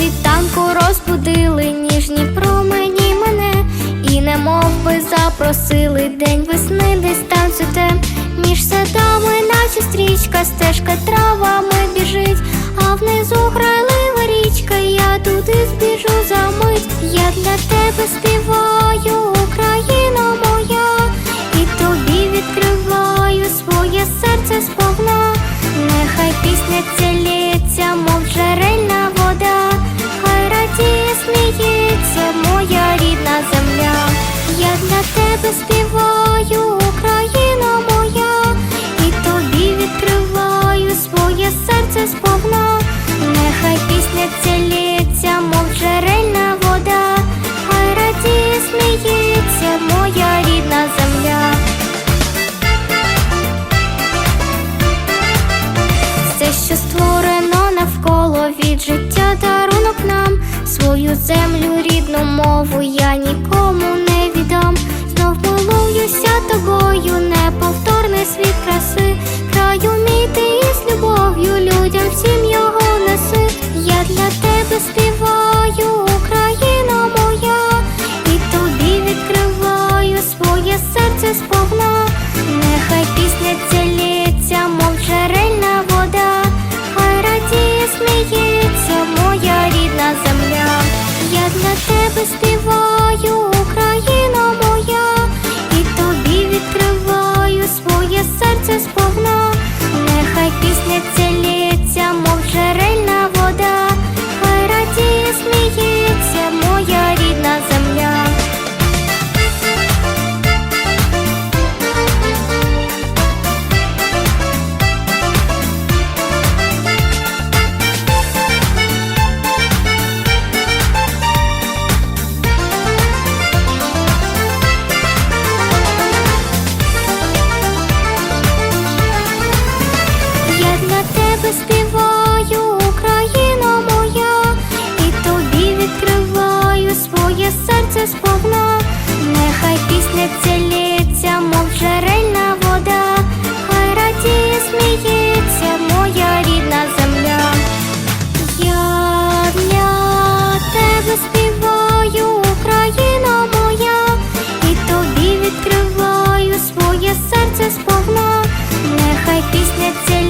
світанку розбудили ніжні промені мене, і немов би запросили день весни, десь там цвіте між садами, наче стрічка, стежка травами біжить, а внизу грайлива річка, я туди збіжу за мить. Я для тебе співаю, Україна моя, і тобі відкриваю своє серце. Співаю, Україна моя, і тобі відкриваю своє серце сповна. Нехай пісня ця лється, мов джерельна вода, хай радіє, сміється моя рідна земля. Все, що створено навколо від життя дарунок нам, свою землю, серце сповно, Нехай пісня ця серце сповна. Нехай пісня ця